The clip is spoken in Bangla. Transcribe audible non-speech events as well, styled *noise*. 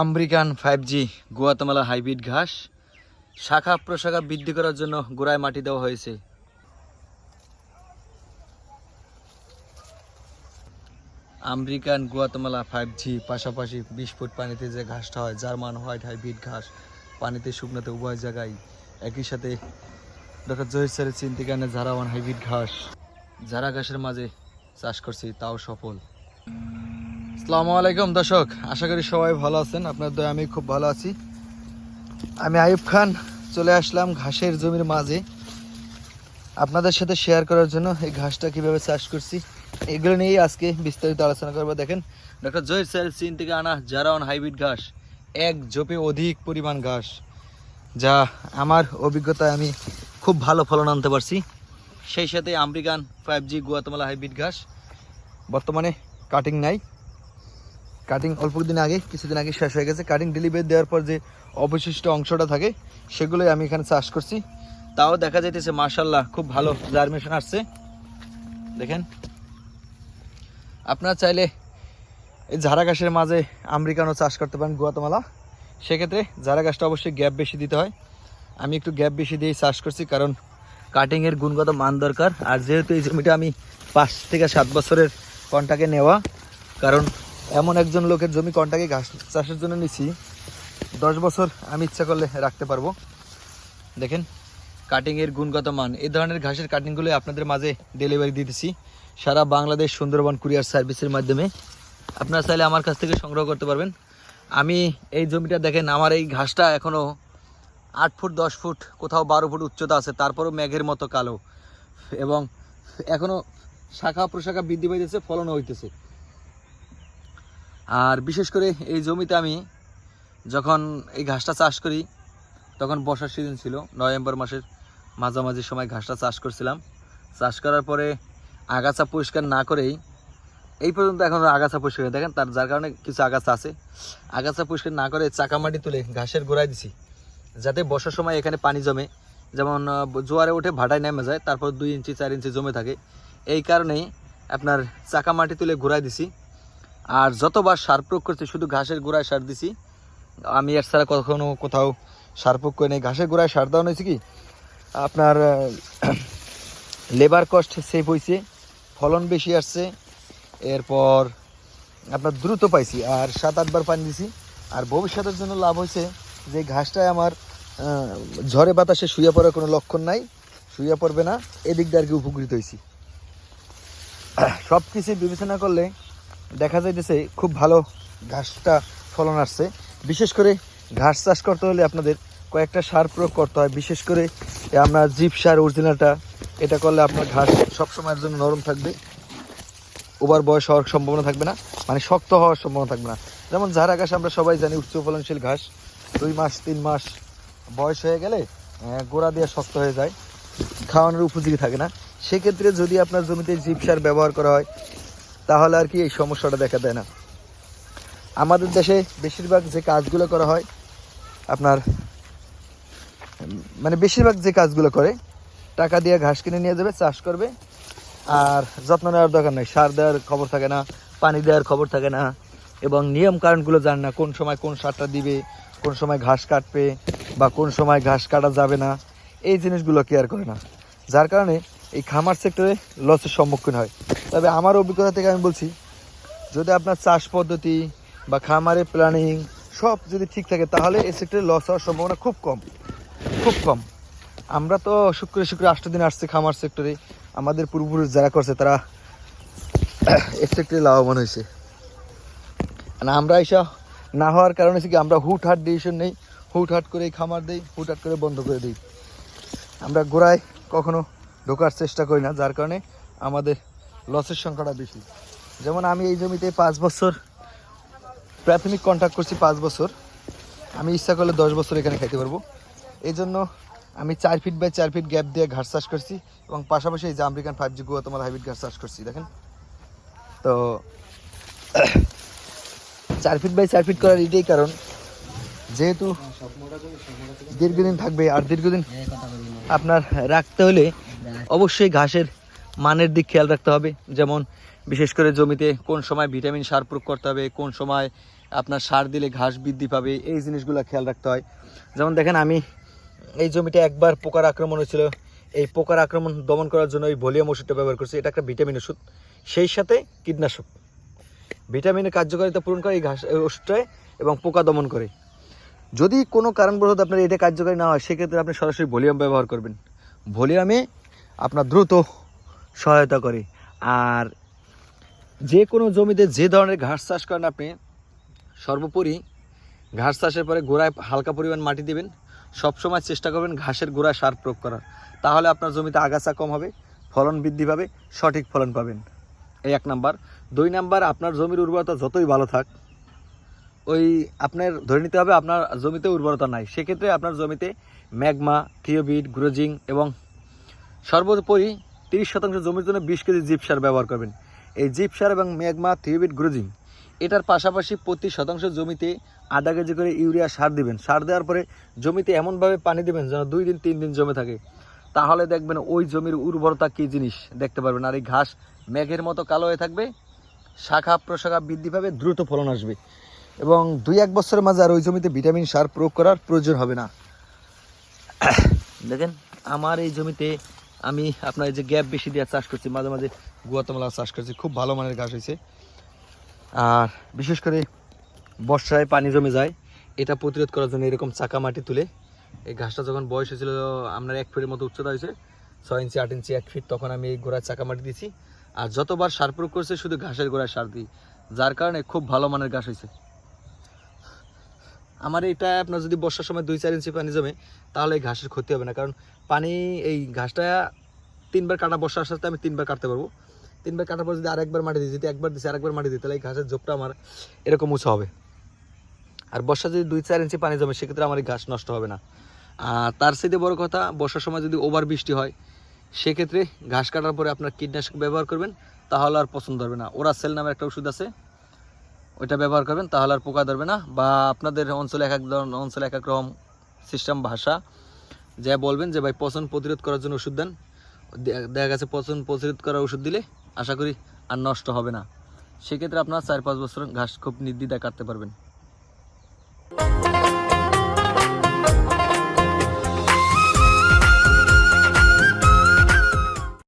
American five G Guatemala hybrid ঘাস। শাখা প্রশাখা বৃদ্ধি করার জন্য গোড়ায় মাটি দেওয়া হয়েছে। আমেরিকান গুয়াতামালা ফাইভ জি পাশাপাশি বিশ ফুট পানিতে যে ঘাসটা হয় জার্মান হোয়াইট হাইব্রিড ঘাস, পানিতে শুকনোতে উভয় জায়গায়। একই সাথে ডক্টর জহির স্যারের চিন্তিকানে ঝাড়াওয়ান হাইব্রিড ঘাস। ঝাড়া ঘাসের মাঝে চাষ করছি, তাও সফল। আসসালামু আলাইকুম দর্শক, আশা করি সবাই ভালো আছেন, আপনার দয়, আমি খুব ভালো আছি। আমি আইব খান, চলে আসলাম ঘাসের জমির মাঝে। আপনাদের সাথে শেয়ার করার জন্য এই ঘাসটা কীভাবে চাষ করছি, এগুলো নিয়েই আজকে বিস্তারিত আলোচনা করব। দেখেন ডক্টর জহির স্যার চীন থেকে আনা জারাওয়ান হাইব্রিড ঘাস, এক জোপে অধিক পরিমাণ ঘাস, যা আমার অভিজ্ঞতায় আমি খুব ভালো ফলন আনতে পারছি। সেই সাথে American five G Guatemala hybrid ঘাস, বর্তমানে কাটিং নাই। কাটিং অল্প দিন আগে, কিছুদিন আগে শেষ হয়ে গেছে। কাটিং ডেলিভারি দেওয়ার পর যে অবশিষ্ট অংশটা থাকে, সেগুলোই আমি এখানে চাষ করছি। তাও দেখা যাইতেছে মার্শাল্লাহ খুব ভালো জার্মেশন আসছে। দেখেন। আপনারা চাইলে এই ঝাড়া গাছের মাঝে আমেরিকানও চাষ করতে পারেন, গুয়াতমালা। সেক্ষেত্রে ঝাড়া গাছটা অবশ্যই গ্যাপ বেশি দিতে হয়। আমি একটু গ্যাপ বেশি দিয়েই চাষ করছি, কারণ কাটিংয়ের গুণগত মান দরকার। আর যেহেতু এই জমিটা আমি পাঁচ থেকে সাত বছরের কন্টাকে নেওয়া, কারণ এমন একজন লোকের জমি কন্টাকে ঘাস চাষের জন্য নিছি দশ বছর আমি ইচ্ছা করলে রাখতে পারব। দেখেন কাটিংয়ের গুণগত মান। এই ধরনের ঘাসের কাটিংগুলো আপনাদের মাঝে ডেলিভারি দিতেছি। সারা বাংলাদেশ সুন্দরবন কুরিয়ার সার্ভিসের মাধ্যমে। আপনারা চাইলে আমার কাছ থেকে সংগ্রহ করতে পারবেন। আমি এই জমিটা দেখেন, আমার এই ঘাসটা এখনও আট ফুট, দশ ফুট, কোথাও বারো ফুট উচ্চতা আছে। তারপরও মেঘের মতো কালো। এবং এখনও শাখা প্রশাখা বৃদ্ধি পাইতেছে, ফলনও হইতেছে। আর বিশেষ করে এই জমিতে আমি যখন এই ঘাসটা চাষ করি, তখন বর্ষার সিজন ছিল, নভেম্বর মাসের মাঝামাঝি সময় ঘাসটা চাষ করছিলাম। চাষ করার পরে আগাছা পরিষ্কার না করেই, এই পর্যন্ত এখন আগাছা পরিষ্কার দেখেন তার, যার কারণে কিছু আগাছা আছে। আগাছা পরিষ্কার না করে চাকা মাটি তুলে ঘাসের গোড়ায় দিছি, যাতে বর্ষার সময় এখানে পানি জমে। যেমন জোয়ারে উঠে ভাটায় নেমে যায়, তারপর দুই ইঞ্চি, চার ইঞ্চি জমে থাকে। এই কারণেই আপনার চাকা মাটি তুলে ঘোরায় দিছি। আর যতবার সার প্রয়োগ করছি, শুধু ঘাসের গোড়ায় সার দিছি। আমি এর ছাড়া কখনো কোথাও সার প্রয়োগ করে নেই ঘাসের গোড়ায় সার দেওয়া হয়েছে কি? আপনার লেবার কস্ট সেভ হয়েছে, ফলন বেশি আসছে। এরপর আপনার দ্রুত পাইছি, আর সাত আটবার পানি দিছি। আর ভবিষ্যতের জন্য লাভ হয়েছে যে ঘাসটায় আমার ঝড়ে বাতাসে শুয়ে পড়ার কোনো লক্ষণ নাই, শুয়ে পড়বে না। এদিক দিয়ে আর কি উপকৃত হয়েছি। সব কিছু বিবেচনা করলে দেখা যাইতেছে খুব ভালো ঘাসটা ফলন আসছে। বিশেষ করে ঘাস চাষ করতে হলে আপনাদের কয়েকটা সার প্রয়োগ করতে হয়। বিশেষ করে আমরা জিপ সার অরিজিনালটা, এটা করলে আপনার ঘাস সবসময়ের জন্য নরম থাকবে। ওভার বয়স হওয়ার সম্ভাবনা থাকবে না মানে শক্ত হওয়ার সম্ভাবনা থাকবে না। যেমন ঝাড়া ঘাস আমরা সবাই জানি, উচ্চ ফলনশীল ঘাস। দুই মাস, তিন মাস বয়স হয়ে গেলে গোড়া দিয়ে শক্ত হয়ে যায়, খাওয়ানোর উপযোগী থাকে না। সেক্ষেত্রে যদি আপনার জমিতে জিপ সার ব্যবহার করা হয় তাহলে আর কি এই সমস্যাটা দেখা দেয় না। আমাদের দেশে বেশিরভাগ যে কাজগুলো করা হয়, আপনার মানে বেশিরভাগ যে কাজগুলো করে, টাকা দিয়ে ঘাস কিনে নিয়ে যাবে, চাষ করবে, আর যত্ন নেওয়ার দরকার নেই। সার দেওয়ার খবর থাকে না, পানি দেওয়ার খবর থাকে না, এবং নিয়ম কারণগুলো জান না কোন সময় কোন সারটা দিবে, কোন সময় ঘাস কাটবে, বা কোন সময় ঘাস কাটা যাবে না। এই জিনিসগুলো কেয়ার করে না। যার কারণে এই খামার সেক্টরে লসের সম্মুখীন হয়। তবে আমার অভিজ্ঞতা থেকে আমি বলছি, যদি আপনার চাষ পদ্ধতি বা খামারের প্ল্যানিং সব যদি ঠিক থাকে, তাহলে এই সেক্টরে লস হওয়ার সম্ভাবনা খুব কম। খুব কম। আমরা তো শুক্রে শুক্রে আষ্ট দিন আসছি খামার সেক্টরে আমাদের পূর্বপুরুষ যারা করছে, তারা এই সেক্টরে লাভবান হয়েছে। আর আমরা এসা না হওয়ার কারণে হচ্ছে কি, আমরা হুট হাট ডিসিশন নেই। হুট হাট করে খামার দিই হুট হাট করে বন্ধ করে দিই। আমরা গোড়ায় কখনো ঢোকার চেষ্টা করি না যার কারণে আমাদের লসের সংখ্যাটা বেশি। যেমন আমি এই জমিতে পাঁচ বছর প্রাথমিক কন্ট্যাক্ট করছি পাঁচ বছর। আমি ইচ্ছা করলে দশ বছর এখানে খাইতে পারব। এই জন্য আমি চার ফিট বাই চার ফিট গ্যাপ দিয়ে ঘাস চাষ করছি এবং পাশাপাশি এই যে আমেরিকান ফাইভ জি তোমার হাইব্রিড ঘাস চাষ করছি দেখেন। তো *clears throat* চার ফিট বাই চার ফিট করার এটাই কারণ। যেহেতু দীর্ঘদিন থাকবে আর দীর্ঘদিন আপনার রাখতে হলে অবশ্যই ঘাসের মানের দিক খেয়াল রাখতে হবে। যেমন বিশেষ করে জমিতে কোন সময় ভিটামিন সার প্রয়োগ করতে হবে, কোন সময় আপনার সার দিলে ঘাস বৃদ্ধি পাবে, এই জিনিসগুলো খেয়াল রাখতে হয়। যেমন দেখেন আমি এই জমিটা একবার পোকার আক্রমণ হয়েছিল। এই পোকার আক্রমণ দমন করার জন্য এই ভলিউম ওষুধটা ব্যবহার করছি। এটা একটা ভিটামিন ওষুধ। সেই সাথে কীটনাশক। ভিটামিনের কার্যকারিতা পূরণ করে এই ঘাস ওষুধটায় এবং পোকা দমন করে। যদি কোনো কারণবশত আপনার এটা কার্যকারী না হয়, সেক্ষেত্রে আপনি সরাসরি ভলিউম ব্যবহার করবেন। ভলিউমে আপনার দ্রুত সহায়তা করে। আর যে কোনো জমিতে যে ধরনের ঘাস চাষ করেন আপনি, সর্বোপরি ঘাস চাষের পরে গোড়ায় হালকা পরিমাণ মাটি দিবেন। সবসময় চেষ্টা করবেন ঘাসের গোড়ায় সার প্রয়োগ করার। তাহলে আপনার জমিতে আগাছা কম হবে, ফলন বৃদ্ধি পাবে, সঠিক ফলন পাবেন। এই এক নাম্বার। দুই নাম্বার, আপনার জমির উর্বরতা যতই ভালো থাক, ওই আপনার ধরে নিতে হবে আপনার জমিতে উর্বরতা নাই। সেক্ষেত্রে আপনার জমিতে ম্যাগমা, থিওবিট, গ্রোজিং এবং সর্বোপরি তিরিশ শতাংশ জমির জন্য বিশ কেজি জিপ সার ব্যবহার করবেন। এই জিপ সার এবং ম্যাগমা থিওবিট গ্রোজিং, এটার পাশাপাশি প্রতি শতাংশ জমিতে আধা কেজি করে ইউরিয়া সার দিবেন। সার দেওয়ার পরে জমিতে এমনভাবে পানি দিবেন যেন দুই দিন, তিন দিন জমে থাকে। তাহলে দেখবেন ওই জমির উর্বরতা কী জিনিস দেখতে পারবেন। আর এই ঘাস মেঘের মতো কালো হয়ে থাকবে, শাখা প্রশাখা বৃদ্ধি পাবে, দ্রুত ফলন আসবে। এবং দুই এক বছরের মাঝে আর ওই জমিতে ভিটামিন সার প্রয়োগ করার প্রয়োজন হবে না। দেখেন, আমার এই জমিতে আমি আপনার এই যে গ্যাপ বেশি দিয়ে চাষ করছি, মাঝে মাঝে গুয়াতমালা চাষ করছি, খুব ভালো মানের ঘাস হয়েছে। আর বিশেষ করে বর্ষায় পানি জমে যায়, এটা প্রতিরোধ করার জন্য এরকম চাকা মাটি তুলে, এই ঘাসটা যখন বয়স হয়েছিল, আপনার এক ফিটের মতো উচ্চতা হয়েছে, ছয় ইঞ্চি, আট ইঞ্চি, এক ফিট, তখন আমি এই গোড়ায় চাকা মাটি দিয়েছি। আর যতবার সার প্রয়োগ করছে, শুধু ঘাসের গোড়ায় সার দিই, যার কারণে খুব ভালো মানের ঘাস হয়েছে। আমার এটা আপনার যদি বর্ষার সময় দুই চার ইঞ্চি পানি জমে, তাহলে এই ঘাসের ক্ষতি হবে না। কারণ পানি, এই ঘাসটা তিনবার কাটা বর্ষার সাথে আমি তিনবার কাটতে পারব। তিনবার কাটার পর যদি আরেকবার মাটি দিই, যদি একবার দিচ্ছি আরেকবার মাটি দিই, তাহলে এই ঘাসের ঝোপটা আমার এরকম উঁচু হবে। আর বর্ষা যদি দুই চার ইঞ্চি পানি জমে, সেক্ষেত্রে আমার এই ঘাস নষ্ট হবে না। আর তার সাথে বড় কথা, বর্ষার সময় যদি ওভার বৃষ্টি হয়, সেক্ষেত্রে ঘাস কাটার পরে আপনার কীটনাশক ব্যবহার করবেন, তাহলে আর পছন্দ হবে না। ওরা সেল নামের একটা ওষুধ আছে ওইটা ব্যবহার করবেন, তাহলে আর পোকা ধরবে না। বা আপনাদের অঞ্চলে এক এক ধরনের অঞ্চলে এক এক রকম সিস্টেম ভাষা, যা বলবেন যে, ভাই, পচন প্রতিরোধ করার জন্য ওষুধ দেন। দেখা গেছে পচন প্রতিরোধ করার ওষুধ দিলে আশা করি আর নষ্ট হবে না। সেক্ষেত্রে আপনার চার পাঁচ বছর ঘাস খুব নির্দ্বিধায় কাটতে পারবেন।